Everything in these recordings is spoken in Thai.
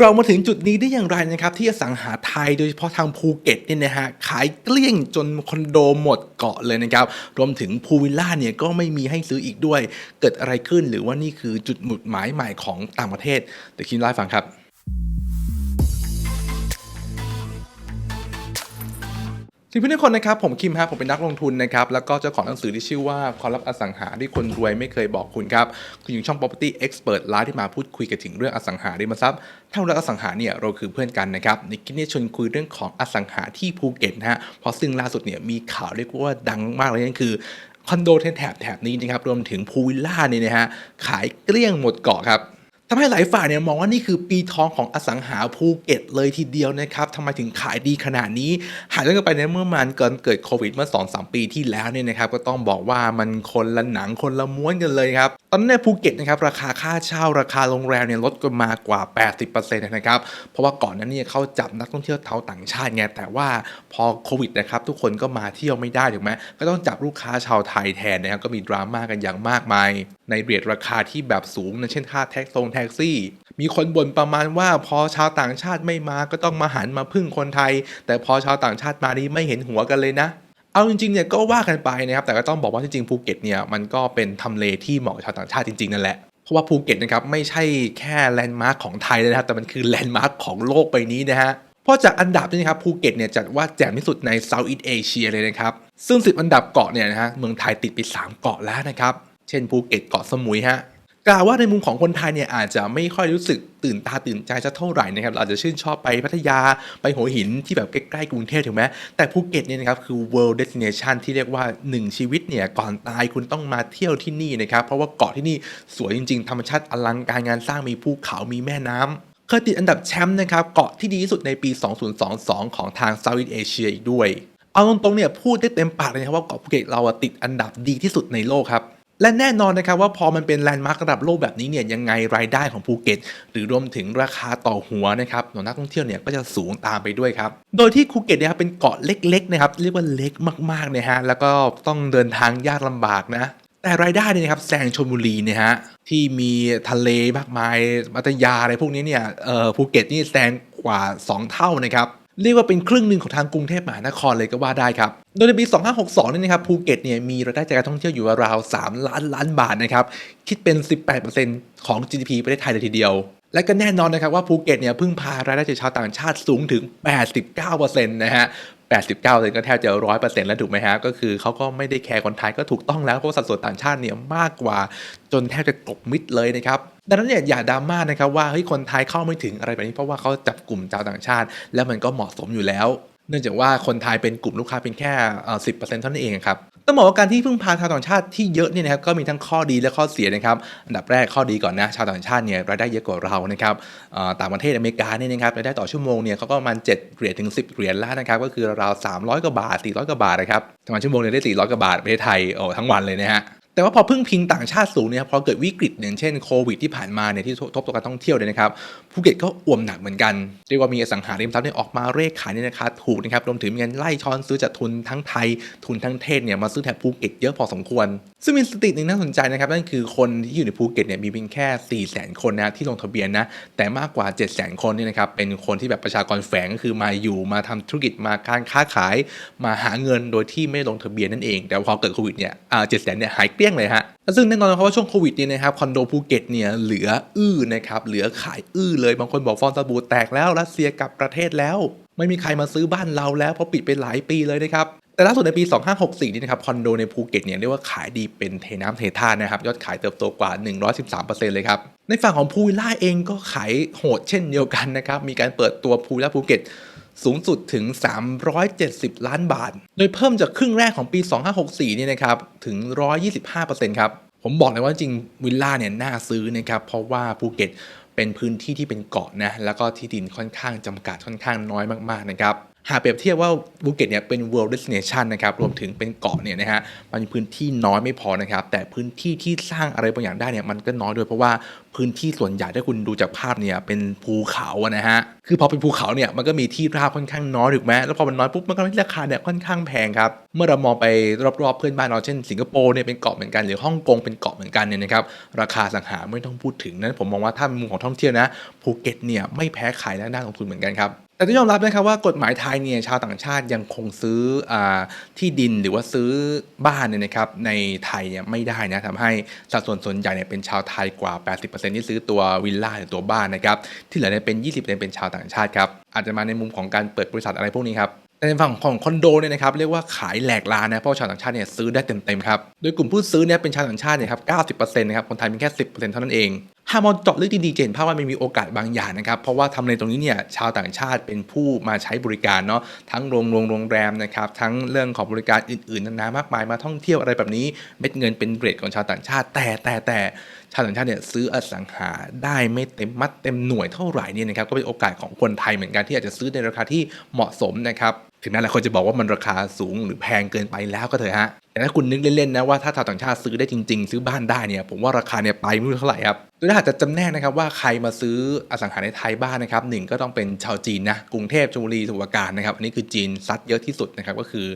เรามาถึงจุดนี้ได้อย่างไรนะครับ ที่อสังหาไทยโดยเฉพาะทางภูเก็ตเนี่ยนะฮะขายเกลี้ยงจนคอนโดหมดเกาะเลยนะครับ รวมถึงพูลวิลล่าเนี่ยก็ไม่มีให้ซื้ออีกด้วย เกิดอะไรขึ้นหรือว่านี่คือจุดหมุดหมายใหม่ของต่างประเทศเดี๋ยวคิดเล่าให้ฟังครับ สวัสดีเพื่อนทุกคนนะครับผมคิมฮะผมเป็นนักลงทุนนะครับแล้วก็เจ้าของหนังสือที่ชื่อว่าความลับอสังหาที่คนรวยไม่เคยบอกคุณครับคุณอยู่ช่อง property expert ร้านที่มาพูดคุยกันถึงเรื่องอสังหาริมทรัพย์ถ้าเรารักอสังหาเนี่ยเราคือเพื่อนกันนะครับในคลิปนี้ชวนคุยเรื่องของอสังหาที่ภูเก็ตนะฮะเพราะซึ่งล่าสุดเนี่ยมีข่าวเรียกว่าดังมากเลยนั่นคือคอนโดแถบแถบนี้นะครับรวมถึงพูลวิลล่าเนี่ยนะฮะขายเกลี้ยงหมดเกาะครับ ทำให้หลายฝ่ายเนี่ยมองว่านี่คือปีทองของอสังหาภูเก็ตเลยทีเดียวนะครับทำไมถึงขายดีขนาดนี้ หายย้อนกลับไปในเมื่อมันเกินเกิดโควิดเมื่อ2-3ปีที่แล้วเนี่ยนะครับก็ต้องบอกว่ามันคนละหนังคนละม้วนกันเลยครับ อนนั้ในภูเก็ตนะครับราคาค่าเช่าราคาโรงแรมเนี่ยลดกันมากว่า 80%นะครับเพราะว่าก่อนหนั้นเนี่ยเขาจับนักท่องเที่ยวเทาต่างชาติไงแต่ว่าพอโควิดนะครับทุกคนก็มาเที่ยวไม่ได้ถูกไหมก็ต้องจับลูกค้าชาวไทยแทนนะครับก็มีดราม่ากันอย่างมากมาย ในเรทราคาที่แบบสูงนะเช่นค่าแท็กซงแท็กซี่มีคนบ่นประมาณว่าพอชาวต่างชาติไม่มาก็ต้องมาหันมาพึ่งคนไทย แต่พอชาวต่างชาติมานี่ไม่เห็นหัวกันเลยนะ เอาจริงๆเนี่ยก็ว่ากันไปนะครับแต่ก็ต้องบอกว่าจริงๆภูเก็ตเนี่ยมันก็เป็นทำเลที่เหมาะชาวต่างชาติจริงๆนั่นแหละเพราะว่าภูเก็ตนะครับไม่ใช่แค่แลนด์มาร์คของไทยเลยนะครับแต่มันคือแลนด์มาร์คของโลกใบนี้นะฮะเพราะจากอันดับนี่นะครับภูเก็ตเนี่ยจัดว่าแจ่มที่สุดในเซาท์อีสเอเชียเลยนะครับ ซึ่ง10อันดับเกาะเนี่ยนะฮะเมืองไทยติดไป 3 เกาะแล้วนะครับ เช่นภูเก็ตเกาะสมุยฮะ กล่าวว่าในมุมของคนไทยเนี่ยอาจจะไม่ค่อยรู้สึกตื่นตาตื่นใจสักเท่าไหร่นะครับเราอาจจะชื่นชอบไปพัทยาไปหัวหินที่แบบใกล้ๆกรุงเทพถูกไหมแต่ภูเก็ตเนี่ยนะครับคือ world destination ที่เรียกว่า 1 ชีวิตเนี่ยก่อนตายคุณต้องมาเที่ยวที่นี่นะครับเพราะว่าเกาะที่นี่สวยจริง ๆ ธรรมชาติอลังการงานสร้างมีภูเขามีแม่น้ำเคยติดอันดับแชมป์นะครับเกาะที่ดีที่สุดในปี 2022 ของทาง Southeast Asia อีกด้วยเอาตรงๆเนี่ยพูดได้เต็มปากเลยนะครับว่าเกาะภูเก็ตเราติดอันดับดีที่สุดในโลกครับ และแน่นอนนะครับว่าพอมันเป็นแลนด์มาร์กระดับโลกแบบนี้เนี่ยยังไงรายได้ของภูเก็ต หรือรวมถึงราคาต่อหัวนะครับของนักท่องเที่ยวเนี่ยก็จะสูงตามไปด้วยครับ โดยที่ภูเก็ตเนี่ยครับเป็นเกาะเล็กๆนะครับเรียกว่าเล็กมากๆนะฮะแล้วก็ต้องเดินทางยากลำบากนะแต่รายได้เนี่ยครับแซงชลบุรีเนี่ยฮะที่มีทะเลมากมายมัตยาอะไรพวกนี้เนี่ยเอ่อภูเก็ตนี่แซงกว่า 2 เท่านะครับ เรียกว่าเป็นครึ่งหนึ่งของทางกรุงเทพมหานครเลยก็ว่าได้ครับ โดยในปี 2562นี่นะครับภูเก็ตเนี่ยมีรายได้จากการท่องเที่ยวอยู่ราว3ล้านล้านบาทนะครับคิดเป็น 18%ของ GDP ประเทศไทยเลยทีเดียว และก็แน่นอนนะครับว่าภูเก็ตเนี่ยพึ่งพารายได้จากชาวต่างชาติสูงถึง 89%นะฮะ89%ก็แทบจะร้อยเปอร์เซ็นต์แล้วถูกไหมฮะ ก็คือเขาก็ไม่ได้แคร์คนไทยก็ถูกต้องแล้ว เพราะว่าสัดส่วนต่างชาติเนี่ยมากกว่า จนแทบจะกลบมิดเลยนะครับ ดังนั้นเนี่ยอย่าดราม่านะครับว่าเฮ้ยคนไทยเข้าไม่ถึงอะไรแบบนี้เพราะว่าเขาจับกลุ่มชาวต่างชาติ แล้วมันก็เหมาะสมอยู่แล้ว เนื่องจากว่าคนไทยเป็นกลุ่มลูกค้าเป็นแค่เอ่อ10%เท่านั้นเองครับต้องบอกว่าการที่พึ่งพาชาวต่างชาติที่เยอะเนี่ยนะครับก็มีทั้งข้อดีและข้อเสียนะครับอันดับแรกข้อดีก่อนนะชาวต่างชาติเนี่ยรายได้เยอะกว่าเรานะครับต่างประเทศอเมริกาเนี่ยนะครับรายได้ต่อชั่วโมงเนี่ยเขาก็ประมาณ7เหรียญถึง 10 เหรียญแล้วนะครับก็คือราวๆ300กว่าบาท400กว่าบาทนะครับทำงานชั่วโมงเนี่ยได้400กว่าบาทประเทศไทยโอ้ทั้งวันเลยนะฮะ แต่ว่าพอพึ่งพิงต่างชาติสูงเนี่ยครับพอเกิดวิกฤตอย่างเช่นโควิดที่ผ่านมาเนี่ยที่ทบต่อการท่องเที่ยวเนี่ยนะครับภูเก็ตก็อ่วมหนักเหมือนกันเรียกว่ามีอสังหาริมทรัพย์เนี่ยออกมาเร่ขายในราคาถูกนะครับรวมถึงมีการไล่ช้อนซื้อจากทุนทั้งไทยทุนทั้งเทศเนี่ยมาซื้อแถบภูเก็ตเยอะพอสมควร ซึ่งมีสถิติหนึ่งน่าสนใจนะครับนั่นคือคนที่อยู่ในภูเก็ตเนี่ยมีเพียงแค่4 0 0 0 0 0คนนะที่ลงทะเบียนนะแต่มากกว่า7 0 0 0 0 0 คนเนี่ยนะครับเป็นคนที่แบบประชากรแฝงก็คือมาอยู่มาทำธุรกิจมาการค้าขาย มาหาเงินโดยที่ไม่ลงทะเบียนนั่นเอง แต่พอเกิดโควิดเนี่ยเจ็ดแสนเนี่ยหายเกลี้ยงเลยฮะซึ่งแน่นอนนะครับว่าช่วงโควิดนี่นะครับคอนโดภูเก็ตเนี่ยเหลืออื้อนะครับเหลือขายอื้อเลยบางคนบอกฟองสบู่แตกแล้วรัสเซียกลับประเทศแล้ว ไม่มีใครมาซื้อบ้านเราแล้วเพราะปิดไปหลายปีเลยนะครับแต่ล่าสุดในปี 2564 นี่นะครับคอนโดในภูเก็ตเนี่ยเรียกว่าขายดีเป็นเทน้ำเทท่านะครับยอดขายเติบโตกว่า 113%เลยครับ ในฝั่งของพูวิลล่าเองก็ขายโหดเช่นเดียวกันนะครับมีการเปิดตัวพูวิลล่าภูเก็ต สูงสุดถึง 370 ล้านบาท โดยเพิ่มจากครึ่งแรกของปี 2564เนี่ยนะครับ ถึง 125%ครับ ผมบอกเลยว่าจริงวิลล่าเนี่ยน่าซื้อนะครับ เพราะว่าภูเก็ตเป็นพื้นที่ที่เป็นเกาะนะ แล้วก็ที่ดินค่อนข้างจำกัดค่อนข้างน้อยมากๆนะครับ หากเปรียบเทียบว่าภูเก็ตเนี่ยเป็น world destination นะครับรวมถึงเป็นเกาะเนี่ยนะฮะมันมีพื้นที่น้อยไม่พอนะครับแต่พื้นที่ที่สร้างอะไรบางอย่างได้เนี่ยมันก็น้อยด้วยเพราะว่าพื้นที่ส่วนใหญ่ถ้าคุณดูจากภาพเนี่ยเป็นภูเขาอะนะฮะคือพอเป็นภูเขาเนี่ยมันก็มีที่ราบค่อนข้างน้อยถูกไหมแล้วพอมันน้อยปุ๊บมันก็ทำให้ราคาเนี่ยค่อนข้างแพงครับเมื่อเรามองไปรอบๆเพื่อนบ้านเราเช่นสิงคโปร์เนี่ยเป็นเกาะเหมือนกันหรือฮ่องกงเป็นเกาะเหมือนกันเนี่ยนะครับราคาสังหาไม่ต้องพูดถึงนั้นผมมองว่าถ้ามุมของท่องเที่ยวนะภูเก็ตเนี่ยไม่แพ้ใครและน่าลงทุนเหมือนกันครับ แต่ต้องยอมรับนะครับว่ากฎหมายไทยเนี่ยชาวต่างชาติยังคงซื้ออที่ดินหรือว่าซื้อบ้านเนี่ยนะครับในไทยเนี่ยไม่ได้นะทำให้สัดส่วนส่วนใหญ่เนี่ยเป็นชาวไทยกว่า 80%ที่ซื้อตัววิลล่าหรือตัวบ้านนะครับที่เหลือเนี่ยเป็น 20%เป็นชาวต่างชาติครับอาจจะมาในมุมของการเปิดบริษัทอะไรพวกนี้ครับแต่ในฝั่งของคอนโดเนี่ยนะครับเรียกว่าขายแหลกลานนะเพราะชาวต่างชาติเนี่ยซื้อได้เต็มๆครับโดยกลุ่มผู้ซื้อเนี่ยเป็นชาวต่างชาติเนี่ยครับ 90%นะครับคนไทยเป็นแค่ 10%เท่านั้นเอง หากมองเจาะลึกดีๆจะเห็นภาพว่ามันมีโอกาสบางอย่างนะครับ เพราะว่าทำเลตรงนี้เนี่ยชาวต่างชาติเป็นผู้มาใช้บริการเนาะทั้งโรงโรงโรงแรมนะครับ ทั้งเรื่องของบริการอื่นๆนานามากมายมาท่องเที่ยวอะไรแบบนี้เม็ดเงินเป็นเรทของชาวต่างชาติ แต่แต่แต่ชาวต่างชาติเนี่ยซื้ออสังหาได้ไม่เต็มมัดเต็มหน่วยเท่าไหร่เนี่ยนะครับก็เป็นโอกาสของคนไทยเหมือนกันที่อาจจะซื้อในราคาที่เหมาะสมนะครับ ถึงนั้หลายคนจะบอกว่ามันราคาสูงหรือแพงเกินไปแล้วก็เถอะฮะ แต่ถ้าคุณนึกเล่นๆนะว่าถ้าชาวต่างชาติซื้อได้จริงๆ ซื้อบ้านได้เนี่ยผมว่าราคาเนี่ยไปไม่รู้เท่าไหร่ครับโดยถ้าหากจะจำแนกนะครับว่าใครมาซื้ออสังหาในไทยบ้านนะครับหนึ่งก็ต้องเป็นชาวจีนนะกรุงเทพชลบุรีสมุทรปราการนะครับอันนี้คือจีนซัดเยอะที่สุดนะครับก็คือ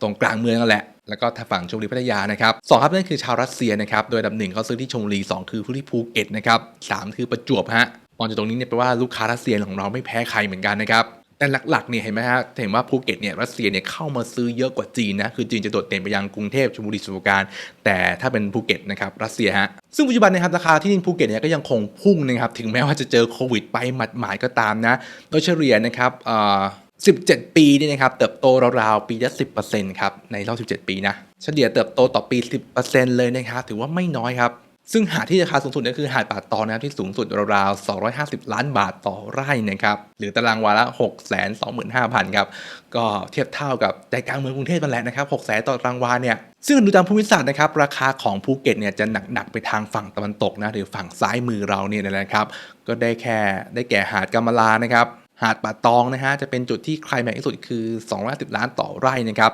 ตรงกลางเมืองนั่นแหละแล้วก็ทางฝั่งชลบุรีพัทยานะครับสองครับนั่นคือชาวรัสเซียนะครับโดยดับหนึ่งเขาซื้อที่ชลบุรีสองคือผู้ที่ภูเก็ตนะครับสามคือประจวบฮะมองจากตรงนี้เนี่ยแปลว่าลูกค้ารัสเซียของเราไม่แพ้ใครเหมือนกันนะครับ แต่หลักๆเนี่ยเห็นไหมฮะเห็นว่าภูเก็ตเนี่ยรัสเซียเนี่ยเข้ามาซื้อเยอะกว่าจีนนะคือจีนจะโดดเด่นไปยังกรุงเทพชลบุรีสมุทรราการ แต่ถ้าเป็นภูเก็ตนะครับรัสเซียฮะซึ่งปัจจุบันนะครับราคาที่ดินภูเก็ตเนี่ยก็ยังคงพุ่งนะครับถึงแม้ว่าจะเจอโควิดไปหมัดหมายก็ตามนะโดยเฉลี่ยนะครับอ่อ17 ปีเนี่ยนะครับเติบโตราวๆปีละ10%ครับในรอบ 17 ปีนะเฉลี่ยเติบโตต่อปี 10%เลยนะครับถือว่าไม่น้อยครับ ซึ่งหาดที่ราคาสูงสุดก็คือหาดป่าตองนะครับที่สูงสุดราวๆ 250 ล้านบาทต่อไร่นะครับหรือตารางวาละ6 2 5 0 0 0ครับก็เทียบเท่ากับใจกลางเมืองกรุงเทพนั่นแหละนะครับ6 0 0 0 0ต่อตารางวาเนี่ยซึ่งดูตามภูมิศาสตร์นะครับราคาของภูเก็ตเนี่ยจะหนักๆไปทางฝั่งตะวันตกนะหรือฝั่งซ้ายมือเราเนี่ยนะครับก็ได้แค่ได้แก่หาดกำมะลานะครับหาดป่าตองนะฮะจะเป็นจุดที่ใครแม็กที่สุดคือ 250 ล้านต่อไร่นะครับ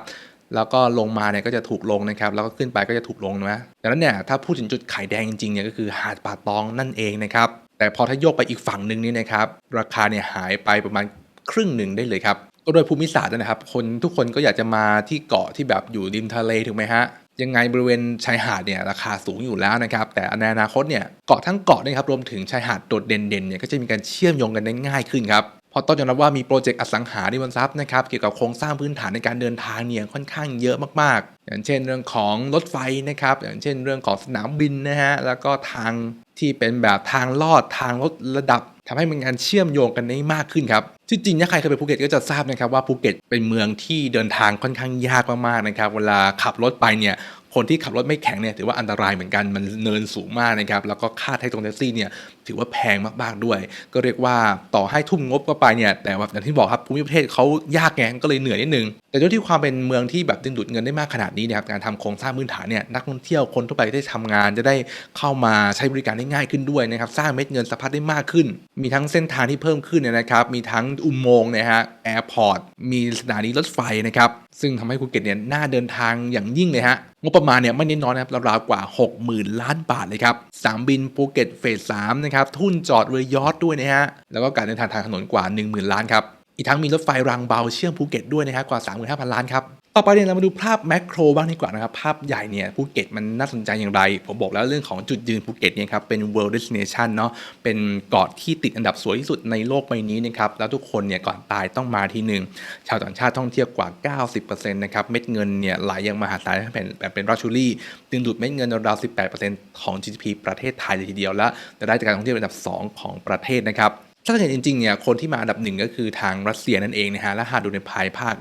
แล้วก็ลงมาเนี่ยก็จะถูกลงนะครับแล้วก็ขึ้นไปก็จะถูกลงนะดังนั้นเนี่ยถ้าพูดถึงจุดขายแดงจริงๆเนี่ยก็คือหาดป่าตองนั่นเองนะครับแต่พอถ้าโยกไปอีกฝั่งหนึ่งนี่นะครับราคาเนี่ยหายไปประมาณครึ่งหนึ่งได้เลยครับก็โดยภูมิศาสตร์นะครับ คนทุกคนก็อยากจะมาที่เกาะที่แบบอยู่ริมทะเลถูกไหมฮะยังไงบริเวณชายหาดเนี่ยราคาสูงอยู่แล้วนะครับ แต่ในอนาคตเนี่ยเกาะทั้งเกาะนะครับรวมถึงชายหาดโดดเด่นๆเนี่ยก็จะมีการเชื่อมโยงกันได้ง่ายขึ้นครับ พราะต้องยอมรับว่ามีโปรเจกต์อสังหาริมทรัพย์นะครับเกี่ยวกับโครงสร้างพื้นฐานในการเดินทางเนี่ยค่อนข้างเยอะมากๆ อย่างเช่นเรื่องของรถไฟนะครับอย่างเช่นเรื่องของสนามบินนะฮะแล้วก็ทางที่เป็นแบบทางลอดทางลดระดับทำให้มันการเชื่อมโยงกันได้มากขึ้นครับที่จริงถ้าใครเคยไปภูเก็ตก็จะทราบนะครับว่าภูเก็ตเป็นเมืองที่เดินทางค่อนข้างยากมากๆนะครับเวลาขับรถไปเนี่ยคนที่ขับรถไม่แข็งเนี่ยถือว่าอันตรายเหมือนกันมันเนินสูงมากนะครับแล้วก็ค่าแท็กซี่แท็กซี่เนี่ยถือว่าแพงมากๆด้วย ก็เรียกว่าต่อให้ทุ่มงบก็ไปเนี่ยแต่ว่าอย่างที่บอกครับภูมิประเทศเขายากไงก็เลยเหนื่อยนิดนึงแต่ด้วยที่ความเป็นเมืองที่แบบดึงดูดเงินได้มากขนาดนี้นะครับการทำโครงสร้างพื้นฐานเนี่ยนักท่องเที่ยวคนทั่วไปได้ทำงานจะได้เข้ามาใช้บริการได้ง่ายขึ้นด้วยนะครับสร้างเม็ดเงินสะพัดได้มากขึ้น มีทั้งเส้นทางที่เพิ่มขึ้นเนยนะครับมีทั้งอุโมงค์นะฮะแอร์พอร์ตมีสถานีรถไฟนะครับซึ่งทำให้ภูเก็ตเนี่ยน่าเดินทางอย่างยิ่งเลยฮะงบประมาณเนี่ยไม่น้อยนะครับราวๆกว่า 60,000 ล้านบาทเลยครับสามบินภูเก็ตเฟสสามนะครับทุ่นจอดเรือยอทด้วยนะฮะแล้วก็การเดินทางทางถนนกว่า 10,000 ล้านครับอีกทั้งมีรถไฟรางเบาเชื่อมภูเก็ตด้วยนะฮะกว่า 35,000 ล้านครับ ต่อไปเนี่ยเรามาดูภาพแมกโครบ้างดีกว่านะครับภาพใหญ่เนี่ยภูเก็ตมันน่าสนใจอย่างไร ผมบอกแล้วเรื่องของจุดยืนภูเก็ตเนี่ยครับเป็น world destination เนาะเป็นเกาะที่ติดอันดับสวยที่สุดในโลกใบนี้นะครับแล้วทุกคนเนี่ยก่อนตายต้องมาที่หนึ่งชาวต่างชาติท่องเที่ยวกว่า 90%นะครับเม็ดเงินเนี่ยไหลอย่างมหาศาลเป็นแบบเป็นราชูรี่ดึงดูดเม็ดเงินราวๆ18%ของ GDP ประเทศไทยเลยทีเดียวและจะได้จากการท่องเที่ยวอันดับ 2 ของประเทศนะครับ ถ้าเห็นจริงๆเนี่ยคนที่มาอันดับหนึ่งก็คือทางรัสเซียนั่นเองนะฮะและหากดูในภายภาค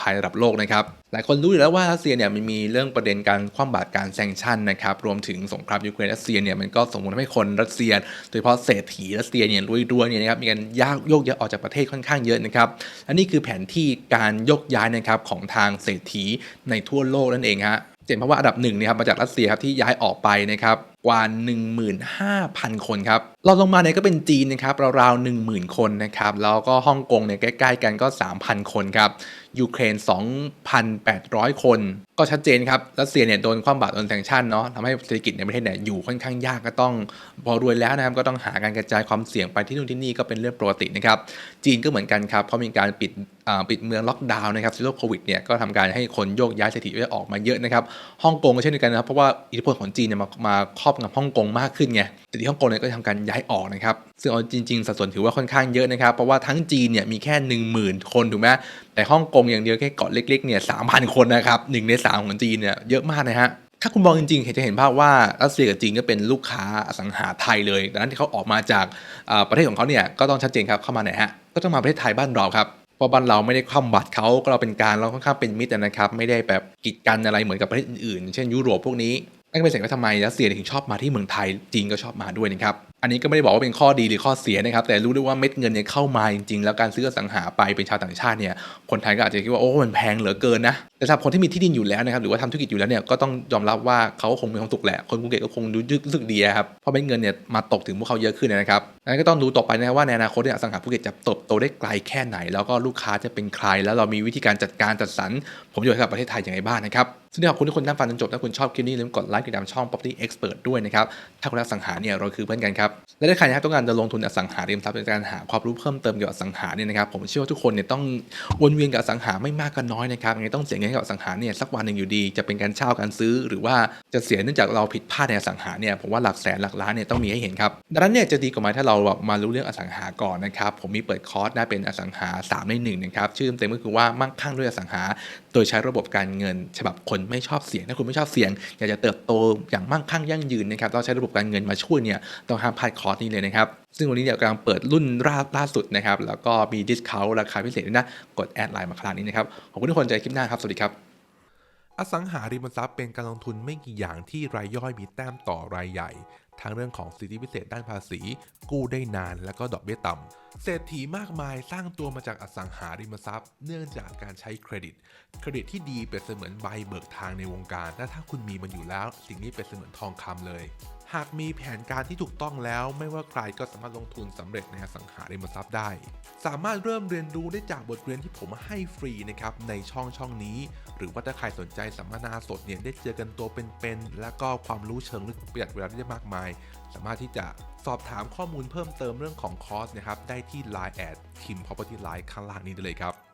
ภายระดับโลกนะครับหลายคนรู้อยู่แล้วว่ารัสเซียเนี่ยมันมีเรื่องประเด็นการคว่ำบาตรการแซงชั่นนะครับรวมถึงสงครามยูเครนรัสเซียเนี่ยมันก็ส่งผลทำให้คนรัสเซีย โดยเฉพาะเศรษฐีรัสเซียเนี่ยรวยๆเนี่ยนะครับมีการยากโยกย้ายออกจากประเทศค่อนข้างเยอะนะครับและนี่คือแผนที่การยกย้ายนะครับของทางเศรษฐีในทั่วโลกนั่นเองฮะเห็นเพราะว่าอันดับหนึ่งเนี่ยครับมาจากรัสเซียครับที่ย้ายออกไปนะครับกว่า 15,000 คนครับ เราลงมาเนี่ยก็เป็นจีนนะครับราวๆ10,000 คนนะครับ แล้วก็ฮ่องกงเนี่ยใกล้ๆกันก็ 3,000 คนครับ ยูเครน 2,800 คน ก็ชัดเจนครับ รัสเซียเนี่ยโดนความบาดโดนแซงชั่นเนาะทำให้เศรษฐกิจในประเทศเนี่ยอยู่ค่อนข้างยากก็ต้อง พอรวยแล้วนะครับ ก็ต้องหาการกระจายความเสี่ยงไปที่นู่นที่นี่ก็เป็นเรื่องปกตินะครับ จีนก็เหมือนกันครับ เพราะมีการปิดปิดเมืองล็อกดาวน์นะครับซีโร่โควิดเนี่ยก็ทำการให้คนโยกย้ายสถิติออกมาเยอะนะครับฮ่องกงก็เช่นเดียวกันนะครับเพราะว่าอิทธิพลของจีนเนี่ยมามาครอบงำฮ่องกงมากขึ้นไงแต่ที่ฮ่องกงเนี่ยก็ทำการย้ายออกนะครับ ซึ่งเอาจริง ๆ สัดส่วนถือว่าค่อนข้างเยอะนะครับ เพราะว่าทั้งจีนเนี่ยมีแค่ 10,000 คนถูกไหมแต่ฮ่องกงอย่างเดียวแค่เกาะเล็กๆเนี่ย3,000คนนะครับหนึ่งในสามของจีนเนี่ยเยอะมากนะฮะถ้าคุณมองจริงๆเห็นจะเห็นภาพว่ารัสเซียกับจีนก็เป็นลูกค้าอสังหาไทยเลยดังนั้นที่เขาออกมาจากประเทศของเขาเนี่ยก็ต้องชัดเจนครับเข้ามาไหนฮะก็ต้องมาประเทศไทยบ้านเราครับเพราะบ้านเราไม่ได้คว่ำบัตรเขาก็เราเป็นการเราค่อนข้างเป็นมิตรนะครับ ไม่ได้แบบกีดกันอะไรเหมือนกับประเทศอื่นๆ เช่นยุโรปพวกนี้นั่นเป็นสาเหตุว่าทำไมรัสเซียถึงชอบมาที่เมืองไทยจีนก็ชอบมาด้วยนะครับอันนี้ก็ไม่ได้บอกว่าเป็นข้อดีหรือข้อเสียนะครับ แต่รู้ด้วยว่าเม็ดเงินเนี่ยเข้ามาจริงๆ แล้วการซื้อสังหาไปเป็นชาวต่างชาติเนี่ยคนไทยก็อาจจะคิดว่าโอ้มันแพงเหลือเกินนะแต่สำหรับคนที่มีที่ดินอยู่แล้วนะครับหรือว่าทำธุรกิจอยู่แล้วเนี่ยก็ต้องยอมรับว่าเขาคงมีความสุขแหละคนภูเก็ตก็คงรู้สึกดีครับเพราะเม็ดเงินเนี่ยมาตกถึงพวกเขาเยอะขึ้นนะครับดังนั้นก็ต้องดูต่อไปนะครับว่าในอนาคตเนี่ยอสังหาภูเก็ตจะเติบโตได้ไกลแค่ไหน แล้วก็ลูกค้าจะเป็นใคร แล้วเรามีวิธีการจัดการจัดสรรผลประโยชน์ให้กับประเทศไทยอย่างไรบ้างนะครับซึ่งขอบคุณทุกคนที่ฟังจนจบถ้าคุณชอบคลิปนี้อย่าลืมกดไลค์กดติดตามช่อง Property Expert ด้วยนะครับถ้าคุณรักสังหาเนี่ยเราคือเพื่อนกันครับและถ้าใครนะครับต้องการจะลงทุนอสังหาริมทรัพย์ในการหาความรู้เพิ่มเติมเกี่ยวกับอสังหาเนี่ยนะครับผมเชื่อว่าทุกคนเนี่ยต้องวนเวียนกับอสังหาไม่มากก็น้อยนะครับยังไงต้องเสียเงินกับอสังหาเนี่ยสักวันหนึ่งอยู่ดี จะเป็นการเช่าการซื้อ หรือว่าจะเสียเนื่องจากเราผิดพลาดในอสังหาเนี่ยผมว่าหลักแสนหลักล้านเนี่ยต้องมีให้เห็นครับดังนั้นเนี่ยจะดีกว่าไหมถ้าเราแบบมารู้เรื่องอสังหาก่อนนะครับผมมีเปิดคอร์สได้เป็นอสังหา 3 ใน1นะครับชื่อเต็มก็คือว่ามั่งคั่งด้วยอสังหา โดยใช้ระบบการเงิน ฉบับคนไม่ชอบเสี่ยงถ้าคุณไม่ชอบเสี่ยงอยากจะเติบโตอย่างมั่งคั่งยั่งยืนนะครับต้องใช้ระบบการเงินมาช่วยเนี่ยต้องห้ามพลาดคอร์สนี้เลยนะครับ ซึ่งวันนี้เนี่ยกำลังเปิดรุ่นล่าล่าสุดนะครับ แล้วก็มีดิสคาวราคาพิเศษด้วยนะ กดแอดไลน์มาขนาดนี้นะครับ ขอบคุณทุกคนเจคลิปหน้าครับ สวัสดีครับ อสังหาริมทรัพย์เป็นการลงทุนไม่กี่อย่างที่รายย่อยมีแต้มต่อรายใหญ่ ทั้งเรื่องของสิทธิพิเศษด้านภาษี กู้ได้นานและก็ดอกเบี้ยต่ำเศรษฐีมากมายสร้างตัวมาจากอสังหาริมทรัพย์ เนื่องจากการใช้เครดิต เครดิตที่ดีเป็นเสมือนใบเบิกทางในวงการและถ้าคุณมีมันอยู่แล้ว สิ่งนี้เป็นเสมือนทองคำเลย หากมีแผนการที่ถูกต้องแล้ว ไม่ว่าใครก็สามารถลงทุนสำเร็จในอสังหาริมทรัพย์ได้ สามารถเริ่มเรียนรู้ได้จากบทเรียนที่ผมให้ฟรีนะครับในช่องช่องนี้ หรือว่าถ้าใครสนใจสัมมนาสดเนี่ยได้เจอกันตัวเป็นๆและก็ความรู้เชิงลึกประหยัดเวลาได้มากมาย สามารถที่จะสอบถามข้อมูลเพิ่มเติมเรื่องของคอร์สนะครับได้ที่ Line แอดทีม Property Line ข้างล่างนี้ได้เลยครับ